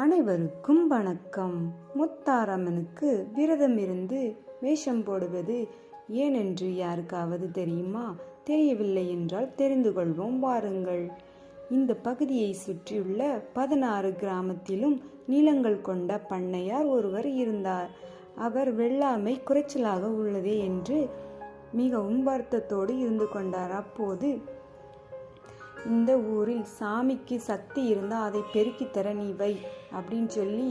அனைவருக்கும் வணக்கம். முத்தாரம்மனுக்கு விரதம் இருந்து வேஷம் போடுவது ஏனென்று யாருக்காவது தெரியுமா? தெரியவில்லை என்றால் தெரிந்து கொள்வோம் வாருங்கள். இந்த பகுதியை சுற்றியுள்ள பதினாறு கிராமத்திலும் நிலங்கள் கொண்ட பண்ணையார் ஒருவர் இருந்தார். அவர் வெள்ளாமை குறைச்சலாக உள்ளதே என்று மிகவும் வருத்தத்தோடு இருந்து கொண்டார். அப்போது இந்த ஊரில் சாமிக்கு சக்தி இருந்தால் அதை பெருக்கி தர நீ வை அப்படின்னு சொல்லி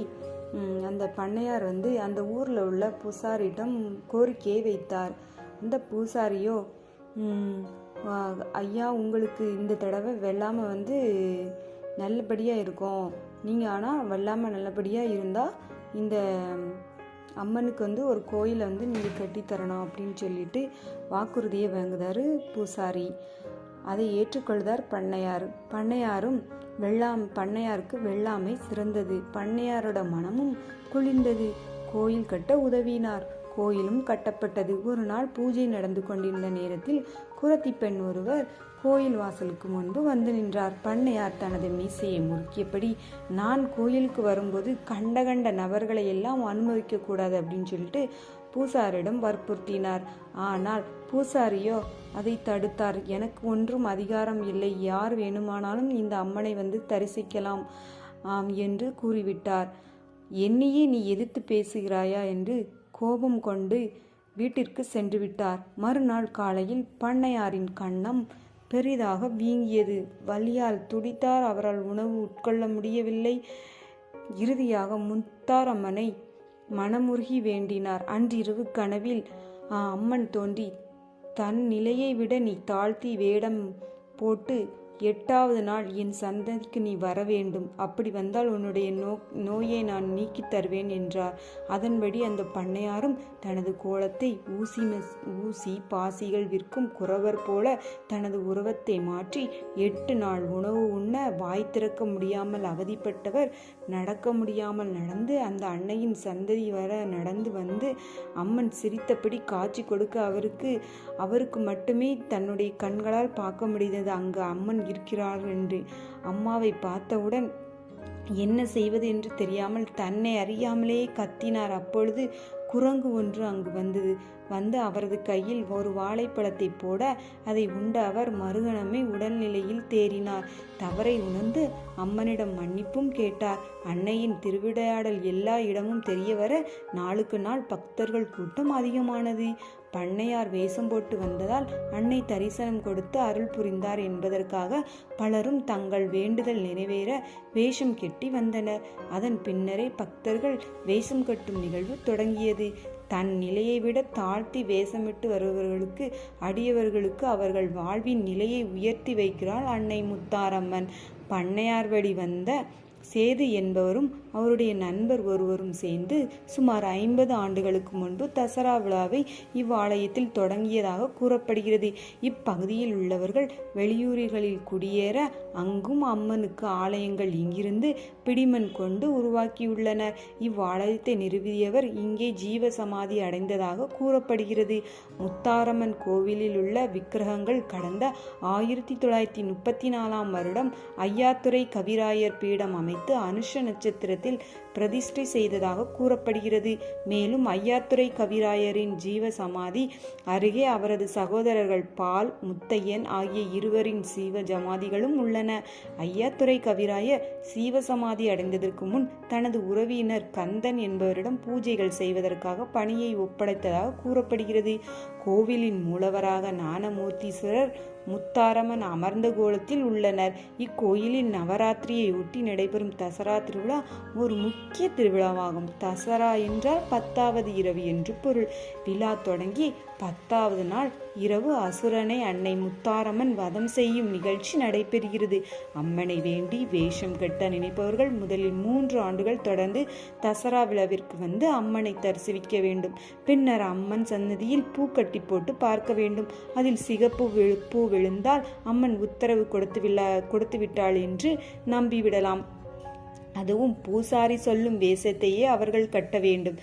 அந்த பண்ணையார் வந்து அந்த ஊரில் உள்ள பூசாரியிடம் கோரிக்கையை வைத்தார். அந்த பூசாரியோ ஐயா உங்களுக்கு இந்த தடவை வெள்ளாமை வந்து நல்லபடியாக இருக்கும். நீங்கள் ஆனால் வெள்ளாமை நல்லபடியாக இருந்தால் இந்த அம்மனுக்கு வந்து ஒரு கோயிலை வந்து நீங்கள் கட்டித்தரணும் அப்படின்னு சொல்லிட்டு வாக்குறுதியை வாங்குதாரு பூசாரி. அதை ஏற்றுக்கொள்வார் பண்ணையார் பண்ணையாரும் வெள்ளாம் பண்ணையாருக்கு வெள்ளாமை சிறந்தது. பண்ணையாரோட மனமும் குளிர்ந்தது. கோயில் கட்ட உதவினார். கோயிலும் கட்டப்பட்டது. ஒரு நாள் பூஜை நடந்து கொண்டிருந்த நேரத்தில் குரத்தி பெண் ஒருவர் கோயில் வாசலுக்கு முன்பு வந்து நின்றார். பண்ணையார் தனது மீசையை முறுக்கியபடி நான் கோயிலுக்கு வரும்போது கண்ட கண்ட நபர்களை எல்லாம் அனுமதிக்க கூடாது அப்படின்னு சொல்லிட்டு பூசாரிடம் வற்புறுத்தினார். ஆனால் பூசாரியோ அதை தடுத்தார். எனக்கு ஒன்றும் அதிகாரம் இல்லை. யார் வேணுமானாலும் இந்த அம்மனை வந்து தரிசிக்கலாம். ஆம் என்று கூறிவிட்டார். என்னையே நீ எதிர்த்து பேசுகிறாயா? என்று கோபம் கொண்டு வீட்டிற்கு சென்று விட்டார் மறுநாள் காலையில் பண்ணையாரின் கண்ணம் பெரிதாக வீங்கியது. வலியால் துடித்தார். அவரால் உணவு உட்கொள்ள முடியவில்லை. இறுதியாக முத்தாரம்மனை மனமுருகி வேண்டினார். அன்றிரவு கனவில் அம்மன் தோன்றி தன் நிலையை விட நீ தாழ்த்தி வேடம் போட்டு எட்டாவது நாள் என் சந்ததிக்கு நீ வர வேண்டும். அப்படி வந்தால் உன்னுடைய நோ நோயை நான் நீக்கித் தருவேன் என்றார். அதன்படி அந்த பண்ணையாரும் தனது கோலத்தை ஊசி ஊசி பாசிகள் விற்கும் குறவர் போல தனது உருவத்தை மாற்றி எட்டு நாள் உணவு உண்ண வாய் திறக்க முடியாமல் அவதிப்பட்டவர் நடக்க முடியாமல் நடந்து அந்த அன்னையின் சந்ததி வர நடந்து வந்து அம்மன் சிரித்தபடி காட்சி கொடுக்க அவருக்கு அவருக்கு மட்டுமே தன்னுடைய கண்களால் பார்க்க முடிந்தது. அங்கு அம்மன் இருக்கிறார் என்று அம்மாவை பார்த்தவுடன் என்ன செய்வது என்று தெரியாமல் தன்னை அறியாமலே கத்தினார். அப்பொழுது குரங்கு ஒன்று அங்கு வந்தது. வந்து அவரது கையில் ஒரு வாழைப்பழத்தை போட அதை உண்ட அவர் மறுகணமே உடல்நிலையில் தேறினார். தவறை உணர்ந்து அம்மனிடம் மன்னிப்பும் கேட்டார். அன்னையின் திருவிளையாடல் எல்லா இடமும் தெரிய வர நாளுக்கு நாள் பக்தர்கள் கூட்டம் அதிகமானது. பண்ணையார் வேஷம் போட்டு வந்ததால் அன்னை தரிசனம் கொடுத்து அருள் புரிந்தார் என்பதற்காக பலரும் தங்கள் வேண்டுதல் நிறைவேற வேஷம் கெட்டி வந்தனர். அதன் பின்னரே பக்தர்கள் வேஷம் கட்டும் நிகழ்வு தொடங்கியது. தன் நிலையை விட தாழ்த்தி வேஷமிட்டு வருபவர்களுக்கு அடியவர்களுக்கு அவர்கள் வாழ்வின் நிலையை உயர்த்தி வைக்கிறாள் அன்னை முத்தாரம்மன். பண்ணையார் வழி வந்த சேது என்பவரும் அவருடைய நண்பர் ஒருவரும் சேர்ந்து சுமார் ஐம்பது ஆண்டுகளுக்கு முன்பு தசரா விழாவை இவ்வாலயத்தில் தொடங்கியதாக கூறப்படுகிறது. இப்பகுதியில் உள்ளவர்கள் வெளியூர்களில் குடியேற அங்கும் அம்மனுக்கு ஆலயங்கள் இங்கிருந்து பிடிமன் கொண்டு உருவாக்கியுள்ளனர். இவ்வாலயத்தை நிறுவியவர் இங்கே ஜீவ சமாதி அடைந்ததாக கூறப்படுகிறது. முத்தாரம்மன் கோவிலில் உள்ள விக்கிரகங்கள் கடந்த ஆயிரத்தி தொள்ளாயிரத்தி முப்பத்தி நாலாம் வருடம் ஐயாத்துறை கவிராயர் பீடம் அமைத்து அனுஷ நட்சத்திர மண்டபத்தில் பிரதிஷ்டை செய்ததாக கூறப்படுகிறது. மேலும் ஐயாத்துறை கவிராயரின் ஜீவ சமாதி அருகே அவரது சகோதரர்கள் பால் முத்தையன் ஆகிய இருவரின் சீவ சமாதிகளும் உள்ளன. ஐயாத்துறை கவிராயர் சீவ சமாதி அடைந்ததற்கு முன் தனது உறவினர் கந்தன் என்பவரிடம் பூஜைகள் செய்வதற்காக பணியை ஒப்படைத்ததாக கூறப்படுகிறது. கோவிலின் மூலவராக ஞானமூர்த்தீஸ்வரர் முத்தாரம்மன் அமர்ந்த கோலத்தில் உள்ளனர். இக்கோயிலின் நவராத்திரியை ஒட்டி நடைபெறும் தசரா திருவிழா ஒரு முக்கிய திருவிழாவாகும். தசரா என்றால் பத்தாவது இரவு என்று பொருள். விழா தொடங்கி பத்தாவது நாள் இரவு அசுரனை அன்னை முத்தாரம்மன் வதம் செய்யும் நிகழ்ச்சி நடைபெறுகிறது. அம்மனை வேண்டி வேஷம் கட்ட நினைப்பவர்கள் முதலில் மூன்று ஆண்டுகள் தொடர்ந்து தசரா விழாவிற்கு வந்து அம்மனை தரிசிக்க வேண்டும். பின்னர் அம்மன் சன்னதியில் பூ கட்டி போட்டு பார்க்க வேண்டும். அதில் சிகப்பு விழு- பூ விழுந்தால் அம்மன் உத்தரவு கொடுத்து விழா கொடுத்து விட்டாள் என்று நம்பிவிடலாம். அதுவும் பூசாரி சொல்லும் வேஷத்தையே அவர்கள் கட்ட வேண்டும்.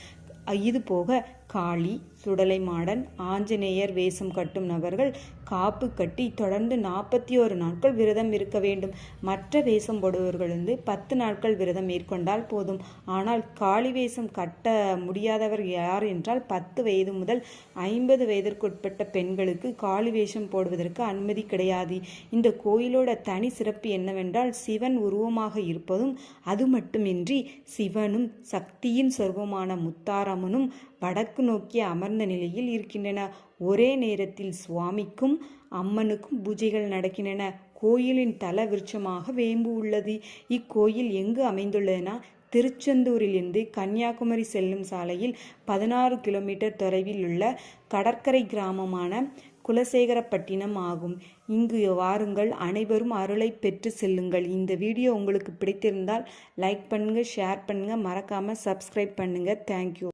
இது போக காளி சுடலை மாடன் ஆஞ்சநேயர் வேஷம் கட்டும் நபர்கள் காப்பு கட்டி தொடர்ந்து நாற்பத்தி ஒரு நாட்கள் விரதம் இருக்க வேண்டும். மற்ற வேஷம் போடுபவர்கள் வந்து பத்து நாட்கள் விரதம் மேற்கொண்டால் போதும். ஆனால் காளி வேஷம் கட்ட முடியாதவர் யார் என்றால் பத்து வயது முதல் ஐம்பது வயதிற்குட்பட்ட பெண்களுக்கு காளி வேஷம் போடுவதற்கு அனுமதி கிடையாது. இந்த கோயிலோட தனி சிறப்பு என்னவென்றால் சிவன் உருவமாக இருப்பதும் அது மட்டுமின்றி சிவனும் சக்தியின் சொர்வமான முத்தாரமனும் வடக்கு நோக்கி அமர்ந்த நிலையில் இருக்கின்றன. ஒரே நேரத்தில் சுவாமிக்கும் அம்மனுக்கும் பூஜைகள் நடக்கின்றன. கோயிலின் தல விருட்சமாக வேம்பு உள்ளது. இக்கோயில் எங்கு அமைந்துள்ளதுனா திருச்செந்தூரிலிருந்து கன்னியாகுமரி செல்லும் சாலையில் பதினாறு கிலோமீட்டர் தொலைவில் உள்ள கடற்கரை கிராமமான குலசேகரப்பட்டினம் ஆகும். இங்கு வாருங்கள். அனைவரும் அருளை பெற்று செல்லுங்கள். இந்த வீடியோ உங்களுக்கு பிடித்திருந்தால் லைக் பண்ணுங்கள் ஷேர் பண்ணுங்க. மறக்காமல் சப்ஸ்கிரைப் பண்ணுங்கள் தேங்க்யூ.